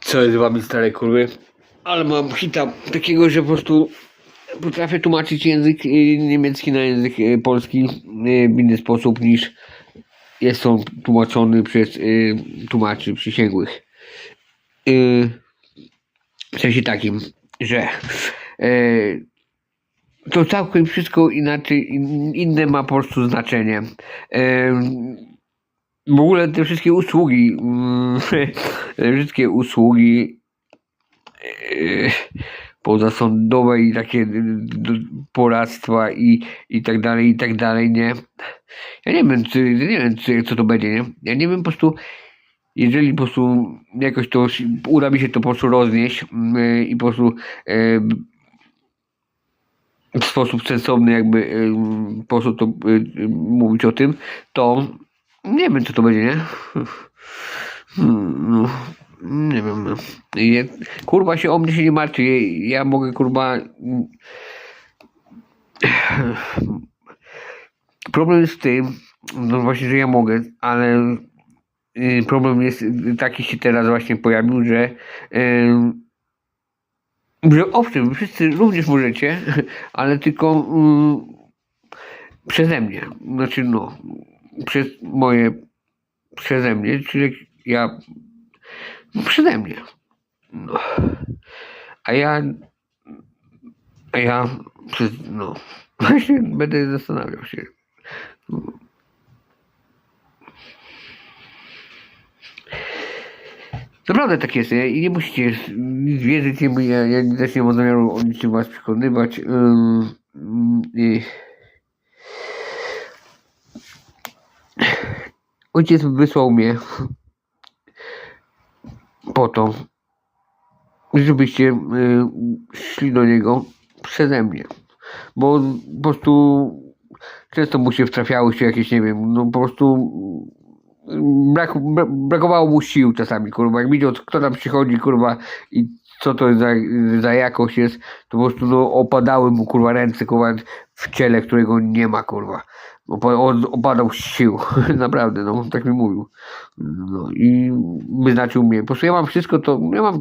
Co jest z wami stare kurwy? Ale mam hita takiego, że po prostu potrafię tłumaczyć język y, niemiecki na język y, polski y, w inny sposób niż jest on tłumaczony przez tłumaczy przysięgłych. W sensie takim, że to całkiem wszystko inaczej, in, inne ma po prostu znaczenie. W ogóle te wszystkie usługi, mm, wszystkie usługi e, pozasądowe i takie poradztwa i, i tak dalej, i tak dalej, nie? Ja nie wiem, czy, nie wiem, czy, co to będzie, nie? Ja nie wiem po prostu, jeżeli po prostu jakoś to uda mi się to po prostu roznieść mm, i po prostu e, w sposób sensowny jakby ym, po prostu to y, y, mówić o tym, to nie wiem co to będzie, nie? Hmm, No, nie wiem. kurwa się o mnie się nie martwi. Ja mogę kurwa. Problem jest w tym, no właśnie, że ja mogę, ale y, problem jest taki się teraz właśnie pojawił, że ym, że owszem, wszyscy również możecie, ale tylko mm, przeze mnie. Znaczy, no, przez moje, przeze mnie, czyli ja, no, przeze mnie. No. A ja, a ja, przez, no, właśnie będę zastanawiał się. Naprawdę tak jest, ja, i nie musicie nic wierzyć, nie, ja, ja też nie mam zamiaru o niczym was przekonywać. Ym, ym, Ojciec wysłał mnie po to, żebyście y, szli do niego przeze mnie. Bo po prostu często mu się wtrafiały się jakieś, nie wiem, no po prostu brak, bra- brakowało mu sił czasami, kurwa. Jak widział, kto tam przychodzi, kurwa, i co to za, za jakość jest, to po prostu no, opadały mu, kurwa, ręce, kurwa, w ciele, którego nie ma, kurwa. On opadał z sił, naprawdę, no, tak mi mówił. No i wyznaczył mnie. Po prostu ja mam wszystko to, ja mam,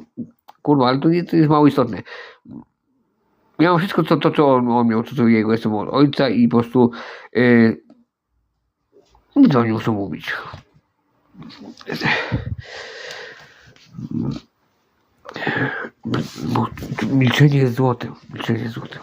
kurwa, ale to, nie, to jest mało istotne. Ja mam wszystko to, to co on, on miał, to co jego, jestem od ojca i po prostu yy, nic o nie muszę mówić. Milczenie jest złotem. Milczenie jest złotem.